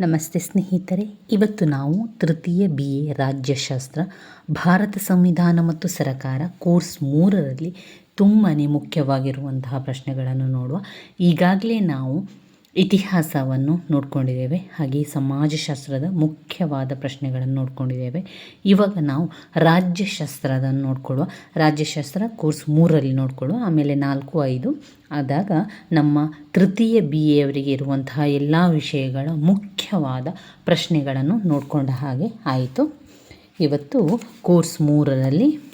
ನಮಸ್ತೆ ಸ್ನೇಹಿತರೆ, ಇವತ್ತು ನಾವು ತೃತೀಯ ಬಿ ಎ ರಾಜ್ಯಶಾಸ್ತ್ರ, ಭಾರತ ಸಂವಿಧಾನ ಮತ್ತು ಸರಕಾರ ಕೋರ್ಸ್ ಮೂರರಲ್ಲಿ ತುಂಬಾ ಮುಖ್ಯವಾಗಿರುವಂತಹ ಪ್ರಶ್ನೆಗಳನ್ನು ನೋಡುವ. ಈಗಾಗಲೇ ನಾವು ಇತಿಹಾಸವನ್ನು ನೋಡ್ಕೊಂಡಿದ್ದೇವೆ, ಹಾಗೆ ಸಮಾಜಶಾಸ್ತ್ರದ ಮುಖ್ಯವಾದ ಪ್ರಶ್ನೆಗಳನ್ನು ನೋಡ್ಕೊಂಡಿದ್ದೇವೆ. ಇವಾಗ ನಾವು ರಾಜ್ಯಶಾಸ್ತ್ರದ ನೋಡ್ಕೊಳ್ಳುವ, ರಾಜ್ಯಶಾಸ್ತ್ರ ಕೋರ್ಸ್ ಮೂರಲ್ಲಿ ನೋಡ್ಕೊಳ್ಳುವ, ಆಮೇಲೆ ನಾಲ್ಕು, ಐದು, ಆದಾಗ ನಮ್ಮ ತೃತೀಯ ಬಿ ಎವರಿಗೆ ಇರುವಂತಹ ಎಲ್ಲ ವಿಷಯಗಳ ಮುಖ್ಯವಾದ ಪ್ರಶ್ನೆಗಳನ್ನು ನೋಡಿಕೊಂಡ ಹಾಗೆ ಆಯಿತು. ಇವತ್ತು ಕೋರ್ಸ್ ಮೂರರಲ್ಲಿ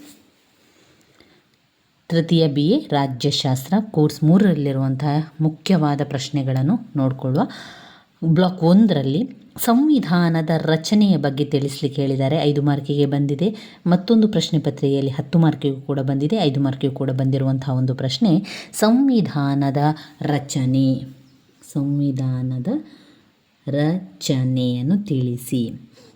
ತೃತೀಯ ಬಿ ಎ ರಾಜ್ಯಶಾಸ್ತ್ರ ಕೋರ್ಸ್ ಮೂರರಲ್ಲಿರುವಂತಹ ಮುಖ್ಯವಾದ ಪ್ರಶ್ನೆಗಳನ್ನು ನೋಡಿಕೊಳ್ಳುವ ಬ್ಲಾಕ್ ಒಂದರಲ್ಲಿ ಸಂವಿಧಾನದ ರಚನೆಯ ಬಗ್ಗೆ ತಿಳಿಸ್ಲಿಕ್ಕೆ ಹೇಳಿದ್ದಾರೆ. ಐದು ಮಾರ್ಕಿಗೆ ಬಂದಿದೆ. ಮತ್ತೊಂದು ಪ್ರಶ್ನೆ ಪತ್ರಿಕೆಯಲ್ಲಿ ಹತ್ತು ಮಾರ್ಕಿಗೂ ಕೂಡ ಬಂದಿದೆ. ಐದು ಮಾರ್ಕಿಗೂ ಕೂಡ ಬಂದಿರುವಂತಹ ಒಂದು ಪ್ರಶ್ನೆ, ಸಂವಿಧಾನದ ರಚನೆ. ಸಂವಿಧಾನದ ರಚನೆಯನ್ನು ತಿಳಿಸಿ.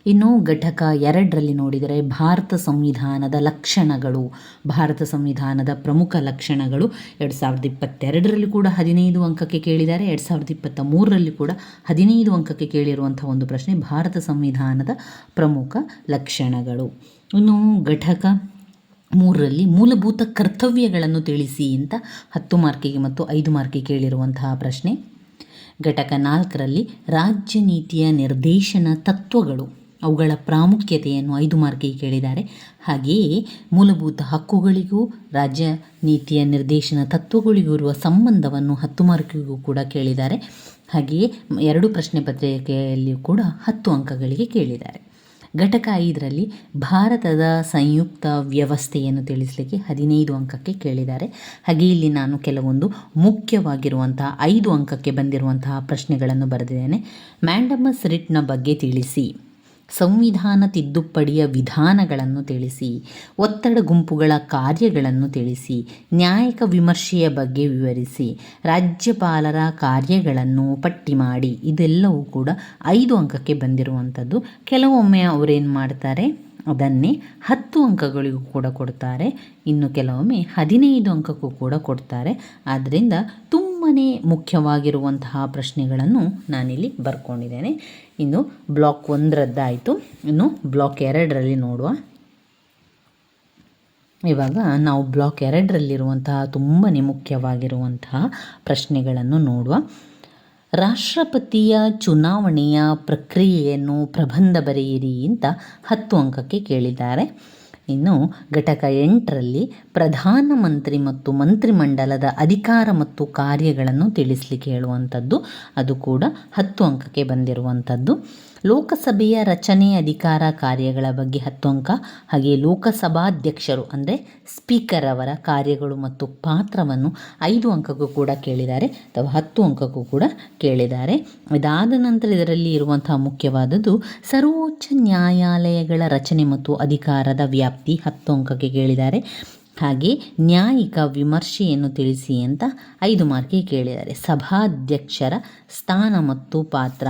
ಇನ್ನು ಘಟಕ ಎರಡರಲ್ಲಿ ನೋಡಿದರೆ ಭಾರತ ಸಂವಿಧಾನದ ಲಕ್ಷಣಗಳು, ಭಾರತ ಸಂವಿಧಾನದ ಪ್ರಮುಖ ಲಕ್ಷಣಗಳು. ಎರಡು ಸಾವಿರದ ಇಪ್ಪತ್ತೆರಡರಲ್ಲಿ ಕೂಡ ಹದಿನೈದು ಅಂಕಕ್ಕೆ ಕೇಳಿದ್ದಾರೆ, ಎರಡು ಸಾವಿರದ ಇಪ್ಪತ್ತ ಮೂರರಲ್ಲಿ ಕೂಡ ಹದಿನೈದು ಅಂಕಕ್ಕೆ ಕೇಳಿರುವಂಥ ಒಂದು ಪ್ರಶ್ನೆ ಭಾರತ ಸಂವಿಧಾನದ ಪ್ರಮುಖ ಲಕ್ಷಣಗಳು. ಇನ್ನು ಘಟಕ ಮೂರರಲ್ಲಿ ಮೂಲಭೂತ ಕರ್ತವ್ಯಗಳನ್ನು ತಿಳಿಸಿ ಅಂತ ಹತ್ತು ಮಾರ್ಕಿಗೆ ಮತ್ತು ಐದು ಮಾರ್ಕಿಗೆ ಕೇಳಿರುವಂತಹ ಪ್ರಶ್ನೆ. ಘಟಕ ನಾಲ್ಕರಲ್ಲಿ ರಾಜ್ಯ ನೀತಿಯ ನಿರ್ದೇಶನ ತತ್ವಗಳು. ಅವುಗಳ ಪ್ರಾಮುಖ್ಯತೆಯನ್ನು ಐದು ಮಾರ್ಕಿಗೆ ಕೇಳಿದ್ದಾರೆ. ಹಾಗೆಯೇ ಮೂಲಭೂತ ಹಕ್ಕುಗಳಿಗೂ, ರಾಜ್ಯ ನೀತಿಯ ನಿರ್ದೇಶನ ತತ್ವಗಳಿಗೂ ಇರುವ ಸಂಬಂಧವನ್ನು ಹತ್ತು ಮಾರ್ಕಿಗೂ ಕೂಡ ಕೇಳಿದ್ದಾರೆ. ಹಾಗೆಯೇ ಎರಡು ಪ್ರಶ್ನೆ ಪತ್ರಿಕೆಯಲ್ಲಿಯೂ ಕೂಡ ಹತ್ತು ಅಂಕಗಳಿಗೆ ಕೇಳಿದ್ದಾರೆ. ಘಟಕ ಐದರಲ್ಲಿ ಭಾರತದ ಸಂಯುಕ್ತ ವ್ಯವಸ್ಥೆಯನ್ನು ತಿಳಿಸಲಿಕ್ಕೆ ಹದಿನೈದು ಅಂಕಕ್ಕೆ ಕೇಳಿದ್ದಾರೆ. ಹಾಗೆ ಇಲ್ಲಿ ನಾನು ಕೆಲವೊಂದು ಮುಖ್ಯವಾಗಿರುವಂತಹ ಐದು ಅಂಕಕ್ಕೆ ಬಂದಿರುವಂತಹ ಪ್ರಶ್ನೆಗಳನ್ನು ಬರೆದಿದ್ದೇನೆ. ಮ್ಯಾಂಡಮಸ್ ರಿಟ್ನ ಬಗ್ಗೆ ತಿಳಿಸಿ. ಸಂವಿಧಾನ ತಿದ್ದುಪಡಿಯ ವಿಧಾನಗಳನ್ನು ತಿಳಿಸಿ, ಒತ್ತಡ ಗುಂಪುಗಳ ಕಾರ್ಯಗಳನ್ನು ತಿಳಿಸಿ, ನ್ಯಾಯಿಕ ವಿಮರ್ಶೆಯ ಬಗ್ಗೆ ವಿವರಿಸಿ, ರಾಜ್ಯಪಾಲರ ಕಾರ್ಯಗಳನ್ನು ಪಟ್ಟಿ ಮಾಡಿ, ಇದೆಲ್ಲವೂ ಕೂಡ ಐದು ಅಂಕಕ್ಕೆ ಬಂದಿರುವಂಥದ್ದು. ಕೆಲವೊಮ್ಮೆ ಅವರೇನು ಮಾಡ್ತಾರೆ, ಅದನ್ನೇ ಹತ್ತು ಅಂಕಗಳಿಗೂ ಕೂಡ ಕೊಡ್ತಾರೆ, ಇನ್ನು ಕೆಲವೊಮ್ಮೆ ಹದಿನೈದು ಅಂಕಕ್ಕೂ ಕೂಡ ಕೊಡ್ತಾರೆ. ಆದ್ದರಿಂದ ತುಂಬಾ ಮುಖ್ಯವಾಗಿರುವಂತಹ ಪ್ರಶ್ನೆಗಳನ್ನು ನಾನಿಲ್ಲಿ ಬರ್ಕೊಂಡಿದ್ದೇನೆ. ಇನ್ನು ಬ್ಲಾಕ್ ಒಂದರದ್ದಾಯಿತು. ಇನ್ನು ಬ್ಲಾಕ್ ಎರಡರಲ್ಲಿ ನೋಡುವ. ಇವಾಗ ನಾವು ಬ್ಲಾಕ್ ಎರಡರಲ್ಲಿರುವಂತಹ ತುಂಬಾ ಮುಖ್ಯವಾಗಿರುವಂತಹ ಪ್ರಶ್ನೆಗಳನ್ನು ನೋಡುವ. ರಾಷ್ಟ್ರಪತಿಯ ಚುನಾವಣೆಯ ಪ್ರಕ್ರಿಯೆಯನ್ನು ಪ್ರಬಂಧ ಬರೆಯಿರಿ ಅಂತ ಹತ್ತು ಅಂಕಕ್ಕೆ ಕೇಳಿದ್ದಾರೆ. ಇನ್ನು ಘಟಕ ಎಂಟರಲ್ಲಿ ಪ್ರಧಾನಮಂತ್ರಿ ಮತ್ತು ಮಂತ್ರಿಮಂಡಲದ ಅಧಿಕಾರ ಮತ್ತು ಕಾರ್ಯಗಳನ್ನು ತಿಳಿಸ್ಲಿಕ್ಕೆ ಹೇಳುವಂಥದ್ದು, ಅದು ಕೂಡ ಹತ್ತು ಅಂಕಕ್ಕೆ ಬಂದಿರುವಂಥದ್ದು. ಲೋಕಸಭೆಯ ರಚನೆ ಅಧಿಕಾರ ಕಾರ್ಯಗಳ ಬಗ್ಗೆ ಹತ್ತು ಅಂಕ ಹಾಗೆ ಲೋಕಸಭಾಧ್ಯಕ್ಷರು, ಅಂದರೆ ಸ್ಪೀಕರ್ ಅವರ ಕಾರ್ಯಗಳು ಮತ್ತು ಪಾತ್ರವನ್ನು ಐದು ಅಂಕಕ್ಕೂ ಕೂಡ ಕೇಳಿದ್ದಾರೆ ಅಥವಾ ಹತ್ತು ಅಂಕಕ್ಕೂ ಕೂಡ ಕೇಳಿದ್ದಾರೆ. ಇದಾದ ನಂತರ ಇದರಲ್ಲಿ ಇರುವಂತಹ ಮುಖ್ಯವಾದದ್ದು ಸರ್ವೋಚ್ಚ ನ್ಯಾಯಾಲಯಗಳ ರಚನೆ ಮತ್ತು ಅಧಿಕಾರದ ವ್ಯಾಪ್ತಿ ಹತ್ತು ಅಂಕಕ್ಕೆ ಕೇಳಿದ್ದಾರೆ. ಹಾಗೆ ನ್ಯಾಯಿಕ ವಿಮರ್ಶೆಯನ್ನು ತಿಳಿಸಿ ಅಂತ ಐದು ಮಾರ್ಕಿಗೆ ಕೇಳಿದ್ದಾರೆ. ಸಭಾಧ್ಯಕ್ಷರ ಸ್ಥಾನ ಮತ್ತು ಪಾತ್ರ.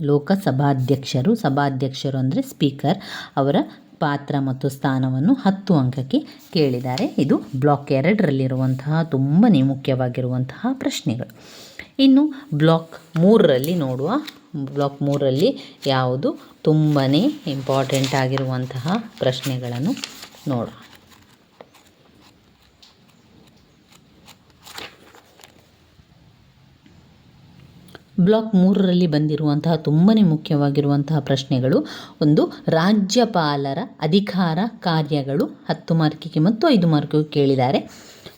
ಲೋಕಸಭಾಧ್ಯಕ್ಷರು, ಸಭಾಧ್ಯಕ್ಷರು ಅಂದರೆ ಸ್ಪೀಕರ್ ಅವರ ಪಾತ್ರ ಮತ್ತು ಸ್ಥಾನವನ್ನು ಹತ್ತು ಅಂಕಕ್ಕೆ ಕೇಳಿದ್ದಾರೆ. ಇದು ಬ್ಲಾಕ್ ಎರಡರಲ್ಲಿರುವಂತಹ ತುಂಬನೇ ಮುಖ್ಯವಾಗಿರುವಂತಹ ಪ್ರಶ್ನೆಗಳು. ಇನ್ನು ಬ್ಲಾಕ್ ಮೂರರಲ್ಲಿ ನೋಡುವ, ಬ್ಲಾಕ್ ಮೂರರಲ್ಲಿ ಯಾವುದು ತುಂಬಾ ಇಂಪಾರ್ಟೆಂಟ್ ಆಗಿರುವಂತಹ ಪ್ರಶ್ನೆಗಳನ್ನು ನೋಡುವ. ಬ್ಲಾಕ್ ಮೂರರಲ್ಲಿ ಬಂದಿರುವಂತಹ ತುಂಬಾ ಮುಖ್ಯವಾಗಿರುವಂತಹ ಪ್ರಶ್ನೆಗಳು. ಒಂದು, ರಾಜ್ಯಪಾಲರ ಅಧಿಕಾರ ಕಾರ್ಯಗಳು ಹತ್ತು ಮಾರ್ಕಿಗೆ ಮತ್ತು ಐದು ಮಾರ್ಕಿಗೆ ಕೇಳಿದ್ದಾರೆ.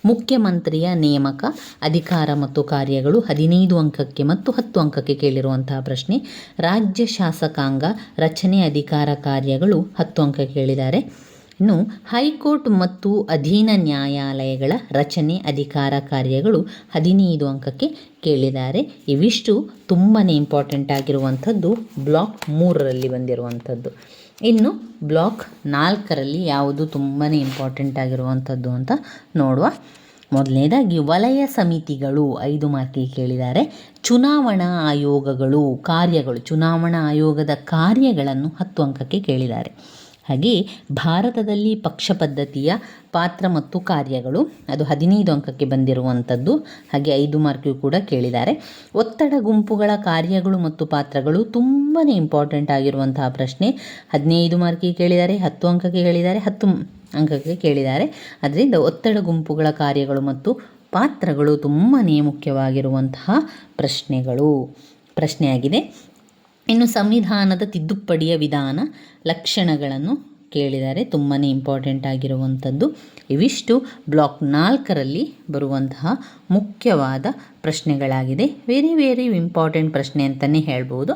ಮುಖ್ಯಮಂತ್ರಿಯ ನೇಮಕ, ಅಧಿಕಾರ ಮತ್ತು ಕಾರ್ಯಗಳು ಹದಿನೈದು ಅಂಕಕ್ಕೆ ಮತ್ತು ಹತ್ತು ಅಂಕಕ್ಕೆ ಕೇಳಿರುವಂತಹ ಪ್ರಶ್ನೆ. ರಾಜ್ಯ ಶಾಸಕಾಂಗ ರಚನೆ ಅಧಿಕಾರ ಕಾರ್ಯಗಳು ಹತ್ತು ಅಂಕ ಕೇಳಿದ್ದಾರೆ. ಇನ್ನು ಹೈಕೋರ್ಟ್ ಮತ್ತು ಅಧೀನ ನ್ಯಾಯಾಲಯಗಳ ರಚನೆ ಅಧಿಕಾರ ಕಾರ್ಯಗಳು ಹದಿನೈದು ಅಂಕಕ್ಕೆ ಕೇಳಿದ್ದಾರೆ. ಇವಿಷ್ಟು ತುಂಬಾ ಇಂಪಾರ್ಟೆಂಟ್ ಆಗಿರುವಂಥದ್ದು ಬ್ಲಾಕ್ ಮೂರರಲ್ಲಿ ಬಂದಿರುವಂಥದ್ದು. ಇನ್ನು ಬ್ಲಾಕ್ ನಾಲ್ಕರಲ್ಲಿ ಯಾವುದು ತುಂಬಾ ಇಂಪಾರ್ಟೆಂಟ್ ಆಗಿರುವಂಥದ್ದು ಅಂತ ನೋಡುವ. ಮೊದಲನೇದಾಗಿ ವಲಯ ಸಮಿತಿಗಳು ಐದು ಮಾರ್ಕಿಗೆ ಕೇಳಿದ್ದಾರೆ. ಚುನಾವಣಾ ಆಯೋಗಗಳು ಕಾರ್ಯಗಳು, ಚುನಾವಣಾ ಆಯೋಗದ ಕಾರ್ಯಗಳನ್ನು ಹತ್ತು ಅಂಕಕ್ಕೆ ಕೇಳಿದ್ದಾರೆ. ಹಾಗೆ ಭಾರತದಲ್ಲಿ ಪಕ್ಷ ಪದ್ಧತಿಯ ಪಾತ್ರ ಮತ್ತು ಕಾರ್ಯಗಳು, ಅದು ಹದಿನೈದು ಅಂಕಕ್ಕೆ ಬಂದಿರುವಂಥದ್ದು. ಹಾಗೆ ಐದು ಮಾರ್ಕಿಗೂ ಕೂಡ ಕೇಳಿದ್ದಾರೆ. ಒತ್ತಡ, ಗುಂಪುಗಳ ಕಾರ್ಯಗಳು ಮತ್ತು ಪಾತ್ರಗಳು ತುಂಬ ಇಂಪಾರ್ಟೆಂಟ್ ಆಗಿರುವಂತಹ ಪ್ರಶ್ನೆ. ಹದಿನೈದು ಮಾರ್ಕಿಗೆ ಕೇಳಿದ್ದಾರೆ, ಹತ್ತು ಅಂಕಕ್ಕೆ ಕೇಳಿದ್ದಾರೆ, ಹತ್ತು ಅಂಕಕ್ಕೆ ಕೇಳಿದ್ದಾರೆ. ಅದರಿಂದ ಒತ್ತಡ, ಗುಂಪುಗಳ ಕಾರ್ಯಗಳು ಮತ್ತು ಪಾತ್ರಗಳು ತುಂಬಾ ಮುಖ್ಯವಾಗಿರುವಂತಹ ಪ್ರಶ್ನೆಗಳು. ಪ್ರಶ್ನೆಯಾಗಿದೆ. ಇನ್ನು ಸಂವಿಧಾನದ ತಿದ್ದುಪಡಿಯ ವಿಧಾನ ಲಕ್ಷಣಗಳನ್ನು ಕೇಳಿದ್ದಾರೆ ತುಂಬಾ ಇಂಪಾರ್ಟೆಂಟ್ ಆಗಿರುವಂಥದ್ದು. ಇವಿಷ್ಟು ಬ್ಲಾಕ್ ನಾಲ್ಕರಲ್ಲಿ ಬರುವಂತಹ ಮುಖ್ಯವಾದ ಪ್ರಶ್ನೆಗಳಾಗಿದೆ. ವೆರಿ ವೆರಿ ಇಂಪಾರ್ಟೆಂಟ್ ಪ್ರಶ್ನೆ ಅಂತಲೇ ಹೇಳ್ಬೋದು.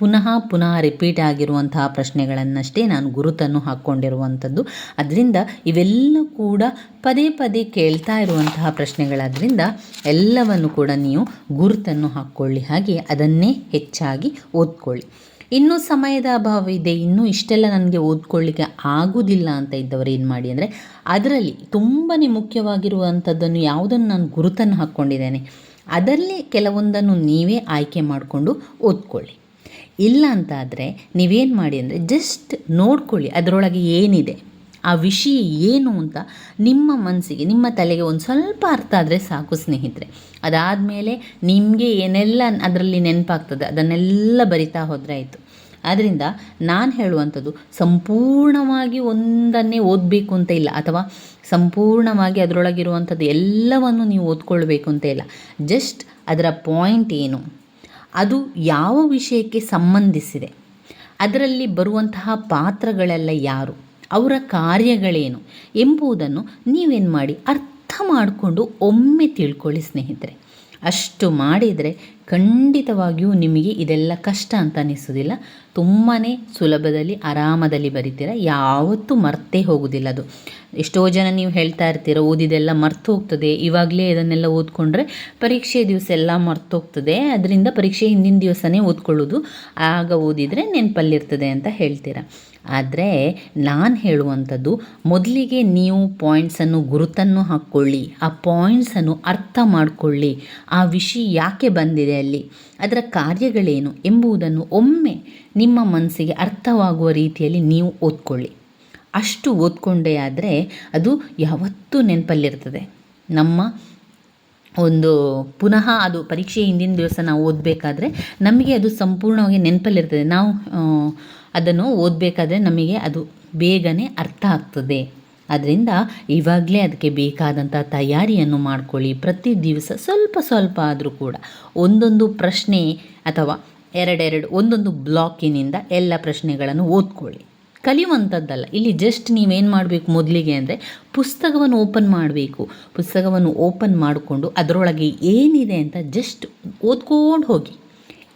ಪುನಃ ಪುನಃ ರಿಪೀಟ್ ಆಗಿರುವಂತಹ ಪ್ರಶ್ನೆಗಳನ್ನಷ್ಟೇ ನಾನು ಗುರುತನ್ನು ಹಾಕ್ಕೊಂಡಿರುವಂಥದ್ದು. ಅದರಿಂದ ಇವೆಲ್ಲ ಕೂಡ ಪದೇ ಪದೇ ಕೇಳ್ತಾ ಇರುವಂತಹ ಪ್ರಶ್ನೆಗಳಾದ್ದರಿಂದ ಎಲ್ಲವನ್ನು ಕೂಡ ನೀವು ಗುರುತನ್ನು ಹಾಕ್ಕೊಳ್ಳಿ. ಹಾಗೆ ಅದನ್ನೇ ಹೆಚ್ಚಾಗಿ ಓದ್ಕೊಳ್ಳಿ. ಇನ್ನೂ ಸಮಯದ ಅಭಾವ ಇದೆ. ಇನ್ನೂ ಇಷ್ಟೆಲ್ಲ ನನಗೆ ಓದ್ಕೊಳ್ಳಿಕ್ಕೆ ಆಗೋದಿಲ್ಲ ಅಂತ ಇದ್ದವರು ಏನು ಮಾಡಿ ಅಂದರೆ, ಅದರಲ್ಲಿ ತುಂಬಾ ಮುಖ್ಯವಾಗಿರುವಂಥದ್ದನ್ನು ಯಾವುದನ್ನು ನಾನು ಗುರುತನ್ನು ಹಾಕ್ಕೊಂಡಿದ್ದೇನೆ, ಅದರಲ್ಲಿ ಕೆಲವೊಂದನ್ನು ನೀವೇ ಆಯ್ಕೆ ಮಾಡಿಕೊಂಡು ಓದ್ಕೊಳ್ಳಿ. ಇಲ್ಲ ಅಂತಾದರೆ ನೀವೇನು ಮಾಡಿ ಅಂದರೆ ಜಸ್ಟ್ ನೋಡ್ಕೊಳ್ಳಿ ಅದರೊಳಗೆ ಏನಿದೆ. ಆ ವಿಷಯ ಏನು ಅಂತ ನಿಮ್ಮ ಮನಸ್ಸಿಗೆ ನಿಮ್ಮ ತಲೆಗೆ ಒಂದು ಸ್ವಲ್ಪ ಅರ್ಥ ಆದರೆ ಸಾಕು ಸ್ನೇಹಿತರೆ. ಅದಾದಮೇಲೆ ನಿಮಗೆ ಏನೆಲ್ಲ ಅದರಲ್ಲಿ ನೆನಪಾಗ್ತದೆ ಅದನ್ನೆಲ್ಲ ಬರಿತಾ ಹೋದರೆ ಆಯಿತು. ಆದ್ದರಿಂದ ನಾನು ಹೇಳುವಂಥದ್ದು ಸಂಪೂರ್ಣವಾಗಿ ಒಂದನ್ನೇ ಓದಬೇಕು ಅಂತ ಇಲ್ಲ, ಅಥವಾ ಸಂಪೂರ್ಣವಾಗಿ ಅದರೊಳಗಿರುವಂಥದ್ದು ಎಲ್ಲವನ್ನು ನೀವು ಓದ್ಕೊಳ್ಬೇಕು ಅಂತ ಇಲ್ಲ. ಜಸ್ಟ್ ಅದರ ಪಾಯಿಂಟ್ ಏನು? ಅದು ಯಾವ ವಿಷಯಕ್ಕೆ ಸಂಬಂಧಿಸಿದೆ? ಅದರಲ್ಲಿ ಬರುವಂತಹ ಪಾತ್ರಗಳೆಲ್ಲ ಯಾರು? ಅವರ ಕಾರ್ಯಗಳೇನು? ಎಂಬುದನ್ನು ನೀವೇನು ಮಾಡಿ ಅರ್ಥ ಮಾಡಿಕೊಂಡು ಒಮ್ಮೆ ತಿಳ್ಕೊಳ್ಳಿ ಸ್ನೇಹಿತರೆ. ಅಷ್ಟು ಮಾಡಿದರೆ ಖಂಡಿತವಾಗಿಯೂ ನಿಮಗೆ ಇದೆಲ್ಲ ಕಷ್ಟ ಅಂತ ಅನ್ನಿಸೋದಿಲ್ಲ ತುಂಬಾ ಸುಲಭದಲ್ಲಿ, ಆರಾಮದಲ್ಲಿ ಬರಿತೀರ. ಯಾವತ್ತೂ ಮರ್ತೇ ಹೋಗೋದಿಲ್ಲ ಅದು. ಎಷ್ಟೋ ಜನ ನೀವು ಹೇಳ್ತಾ ಇರ್ತೀರ, ಓದಿದೆಲ್ಲ ಮರ್ತು ಹೋಗ್ತದೆ. ಇವಾಗಲೇ ಇದನ್ನೆಲ್ಲ ಓದ್ಕೊಂಡ್ರೆ ಪರೀಕ್ಷೆ ದಿವಸ ಎಲ್ಲ ಮರ್ತು ಹೋಗ್ತದೆ. ಅದರಿಂದ ಪರೀಕ್ಷೆ ಹಿಂದಿನ ದಿವಸನೇ ಓದ್ಕೊಳ್ಳೋದು ಆಗ ಓದಿದರೆ ನೆನಪಲ್ಲಿರ್ತದೆ ಅಂತ ಹೇಳ್ತೀರ. ಆದರೆ ನಾನು ಹೇಳುವಂಥದ್ದು, ಮೊದಲಿಗೆ ನೀವು ಪಾಯಿಂಟ್ಸನ್ನು ಗುರುತನ್ನು ಹಾಕ್ಕೊಳ್ಳಿ. ಆ ಪಾಯಿಂಟ್ಸನ್ನು ಅರ್ಥ ಮಾಡಿಕೊಳ್ಳಿ. ಆ ವಿಷಯ ಯಾಕೆ ಬಂದಿದೆ ಅಲ್ಲಿ ಅದರ ಕಾರ್ಯಗಳೇನು ಎಂಬುದನ್ನು ಒಮ್ಮೆ ನಿಮ್ಮ ಮನಸ್ಸಿಗೆ ಅರ್ಥವಾಗುವ ರೀತಿಯಲ್ಲಿ ನೀವು ಓದ್ಕೊಳ್ಳಿ. ಅಷ್ಟು ಓದ್ಕೊಂಡೇ ಆದರೆ ಅದು ಯಾವತ್ತೂ ನೆನಪಲ್ಲಿರ್ತದೆ. ನಮ್ಮ ಒಂದು ಪುನಃ ಅದು ಪರೀಕ್ಷೆ ಹಿಂದಿನ ದಿವಸ ನಾವು ಓದಬೇಕಾದ್ರೆ ನಮಗೆ ಅದು ಸಂಪೂರ್ಣವಾಗಿ ನೆನಪಲ್ಲಿರ್ತದೆ. ನಾವು ಅದನ್ನು ಓದಬೇಕಾದ್ರೆ ನಮಗೆ ಅದು ಬೇಗನೆ ಅರ್ಥ ಆಗ್ತದೆ. ಅದರಿಂದ ಇವಾಗಲೇ ಅದಕ್ಕೆ ಬೇಕಾದಂಥ ತಯಾರಿಯನ್ನು ಮಾಡ್ಕೊಳ್ಳಿ. ಪ್ರತಿ ದಿವಸ ಸ್ವಲ್ಪ ಸ್ವಲ್ಪ ಆದರೂ ಕೂಡ. ಒಂದೊಂದು ಪ್ರಶ್ನೆ ಅಥವಾ ಎರಡೆರಡು ಒಂದೊಂದು ಬ್ಲಾಕಿನಿಂದ ಎಲ್ಲ ಪ್ರಶ್ನೆಗಳನ್ನು ಓದ್ಕೊಳ್ಳಿ. ಕಲಿಯುವಂಥದ್ದಲ್ಲ. ಇಲ್ಲಿ ಜಸ್ಟ್ ನೀವೇನು ಮಾಡಬೇಕು ಮೊದಲಿಗೆ ಅಂದರೆ ಪುಸ್ತಕವನ್ನು ಓಪನ್ ಮಾಡಬೇಕು. ಪುಸ್ತಕವನ್ನು ಓಪನ್ ಮಾಡಿಕೊಂಡು ಅದರೊಳಗೆ ಏನಿದೆ ಅಂತ ಜಸ್ಟ್ ಓದ್ಕೊಂಡು ಹೋಗಿ.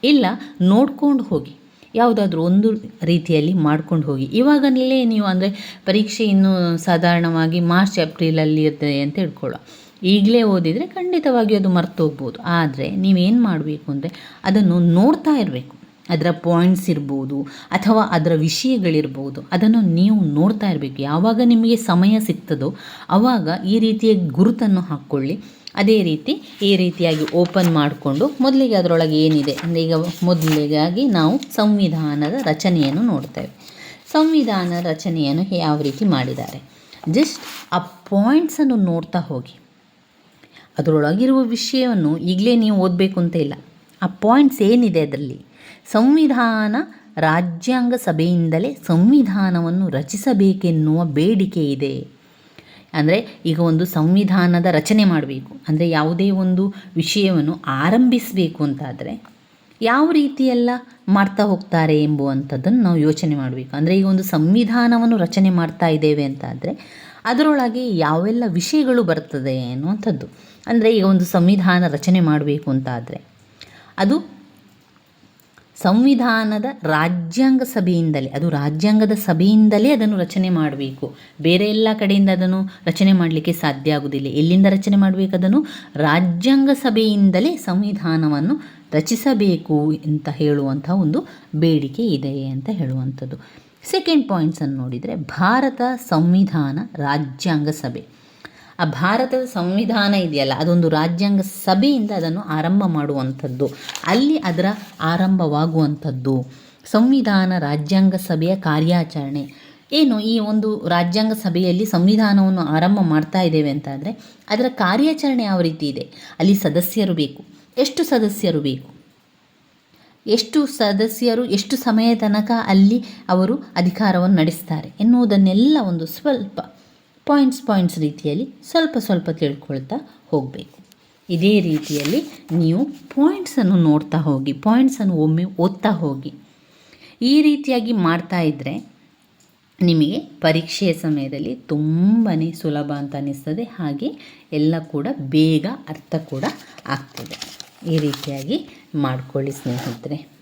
ಇಲ್ಲ ನೋಡ್ಕೊಂಡು ಹೋಗಿ. ಯಾವುದಾದ್ರೂ ಒಂದು ರೀತಿಯಲ್ಲಿ ಮಾಡ್ಕೊಂಡು ಹೋಗಿ. ಇವಾಗಲೇ ನೀವು ಅಂದರೆ ಪರೀಕ್ಷೆ ಇನ್ನೂ ಸಾಧಾರಣವಾಗಿ ಮಾರ್ಚ್, ಏಪ್ರಿಲಲ್ಲಿ ಇರ್ತದೆ ಅಂತ ಹೇಳ್ಕೊಳ್ಳೋ ಈಗಲೇ ಓದಿದರೆ ಖಂಡಿತವಾಗಿ ಅದು ಮರ್ತು ಹೋಗ್ಬೋದು ಆದರೆ ನೀವೇನು ಮಾಡಬೇಕು ಅಂದರೆ ಅದನ್ನು ನೋಡ್ತಾ ಇರಬೇಕು. ಅದರ ಪಾಯಿಂಟ್ಸ್ ಇರ್ಬೋದು ಅಥವಾ ಅದರ ವಿಷಯಗಳಿರ್ಬೋದು. ಅದನ್ನು ನೀವು ನೋಡ್ತಾ ಇರಬೇಕು. ಯಾವಾಗ ನಿಮಗೆ ಸಮಯ ಸಿಗ್ತದೋ ಆವಾಗ ಈ ರೀತಿಯ ಗುರುತನ್ನು ಹಾಕ್ಕೊಳ್ಳಿ. ಅದೇ ರೀತಿ ಈ ರೀತಿಯಾಗಿ ಓಪನ್ ಮಾಡಿಕೊಂಡು ಮೊದಲಿಗೆ ಅದರೊಳಗೆ ಏನಿದೆ? ಅಂದರೆ ಈಗ ಮೊದಲಿಗಾಗಿ ನಾವು ಸಂವಿಧಾನದ ರಚನೆಯನ್ನು ನೋಡ್ತೇವೆ. ಸಂವಿಧಾನ ರಚನೆಯನ್ನು ಯಾವ ರೀತಿ ಮಾಡಿದ್ದಾರೆ? ಜಸ್ಟ್ ಆ ಪಾಯಿಂಟ್ಸನ್ನು ನೋಡ್ತಾ ಹೋಗಿ. ಅದರೊಳಗಿರುವ ವಿಷಯವನ್ನು ಈಗಲೇ ನೀವು ಓದಬೇಕು ಅಂತ ಇಲ್ಲ. ಆ ಪಾಯಿಂಟ್ಸ್ ಏನಿದೆ ಅದರಲ್ಲಿ? ಸಂವಿಧಾನ ರಾಜ್ಯಾಂಗ ಸಭೆಯಿಂದಲೇ ಸಂವಿಧಾನವನ್ನು ರಚಿಸಬೇಕೆನ್ನುವ ಬೇಡಿಕೆ ಇದೆ. ಅಂದರೆ ಈಗ ಒಂದು ಸಂವಿಧಾನದ ರಚನೆ ಮಾಡಬೇಕು. ಅಂದರೆ ಯಾವುದೇ ಒಂದು ವಿಷಯವನ್ನು ಆರಂಭಿಸಬೇಕು ಅಂತಾದರೆ ಯಾವ ರೀತಿಯೆಲ್ಲ ಮಾಡ್ತಾ ಹೋಗ್ತಾರೆ ಎಂಬುವಂಥದ್ದನ್ನು ನಾವು ಯೋಚನೆ ಮಾಡಬೇಕು. ಅಂದರೆ ಈಗ ಒಂದು ಸಂವಿಧಾನವನ್ನು ರಚನೆ ಮಾಡ್ತಾ ಇದ್ದೇವೆ ಅಂತಾದರೆ ಅದರೊಳಗೆ ಯಾವೆಲ್ಲ ವಿಷಯಗಳು ಬರ್ತದೆ ಅನ್ನುವಂಥದ್ದು. ಅಂದರೆ ಈಗ ಒಂದು ಸಂವಿಧಾನ ರಚನೆ ಮಾಡಬೇಕು ಅಂತಾದರೆ ಅದು ಸಂವಿಧಾನದ ರಾಜ್ಯಾಂಗ ಸಭೆಯಿಂದಲೇ, ಅದು ರಾಜ್ಯಾಂಗದ ಸಭೆಯಿಂದಲೇ ಅದನ್ನು ರಚನೆ ಮಾಡಬೇಕು. ಬೇರೆ ಎಲ್ಲ ಕಡೆಯಿಂದ ಅದನ್ನು ರಚನೆ ಮಾಡಲಿಕ್ಕೆ ಸಾಧ್ಯ ಆಗುವುದಿಲ್ಲ ಎಲ್ಲಿಂದ ರಚನೆ ಮಾಡಬೇಕು ಅದನ್ನು? ರಾಜ್ಯಾಂಗ ಸಭೆಯಿಂದಲೇ ಸಂವಿಧಾನವನ್ನು ರಚಿಸಬೇಕು ಅಂತ ಹೇಳುವಂಥ ಒಂದು ಬೇಡಿಕೆ ಇದೆ ಅಂತ ಹೇಳುವಂಥದ್ದು. ಸೆಕೆಂಡ್ ಪಾಯಿಂಟ್ಸನ್ನು ನೋಡಿದರೆ, ಭಾರತ ಸಂವಿಧಾನ ರಾಜ್ಯಾಂಗ ಸಭೆ. ಆ ಭಾರತದ ಸಂವಿಧಾನ ಇದೆಯಲ್ಲ, ಅದೊಂದು ರಾಜ್ಯಾಂಗ ಸಭೆಯಿಂದ ಅದನ್ನು ಆರಂಭ ಮಾಡುವಂಥದ್ದು, ಅಲ್ಲಿ ಅದರ ಆರಂಭವಾಗುವಂಥದ್ದು. ಸಂವಿಧಾನ ರಾಜ್ಯಾಂಗ ಸಭೆಯ ಕಾರ್ಯಾಚರಣೆ. ಏನು, ಈ ಒಂದು ರಾಜ್ಯಾಂಗ ಸಭೆಯಲ್ಲಿ ಸಂವಿಧಾನವನ್ನು ಆರಂಭ ಮಾಡ್ತಾ ಇದ್ದೇವೆ ಅಂತಾದರೆ, ಅದರ ಕಾರ್ಯಾಚರಣೆ ಯಾವ ರೀತಿ ಇದೆ? ಅಲ್ಲಿ ಸದಸ್ಯರು ಬೇಕು. ಎಷ್ಟು ಸದಸ್ಯರು ಬೇಕು? ಎಷ್ಟು ಸದಸ್ಯರು, ಎಷ್ಟು ಸಮಯ ತನಕ ಅಲ್ಲಿ ಅವರು ಅಧಿಕಾರವನ್ನು ನಡೆಸ್ತಾರೆ ಎನ್ನುವುದನ್ನೆಲ್ಲ ಒಂದು ಸ್ವಲ್ಪ ಪಾಯಿಂಟ್ಸ್ ಪಾಯಿಂಟ್ಸ್ ರೀತಿಯಲ್ಲಿ ಸ್ವಲ್ಪ ಸ್ವಲ್ಪ ತಿಳ್ಕೊಳ್ತಾ ಹೋಗಬೇಕು. ಇದೇ ರೀತಿಯಲ್ಲಿ ನೀವು ಪಾಯಿಂಟ್ಸನ್ನು ನೋಡ್ತಾ ಹೋಗಿ ಪಾಯಿಂಟ್ಸನ್ನು ಒಮ್ಮೆ ಓದ್ತಾ ಹೋಗಿ. ಈ ರೀತಿಯಾಗಿ ಮಾಡ್ತಾ ಇದ್ದರೆ ನಿಮಗೆ ಪರೀಕ್ಷೆಯ ಸಮಯದಲ್ಲಿ ತುಂಬಾ ಸುಲಭ ಅಂತ ಅನ್ನಿಸ್ತದೆ. ಹಾಗೆ ಎಲ್ಲ ಕೂಡ ಬೇಗ ಅರ್ಥ ಕೂಡ ಆಗ್ತದೆ. ಈ ರೀತಿಯಾಗಿ ಮಾಡ್ಕೊಳ್ಳಿ ಸ್ನೇಹಿತರೆ.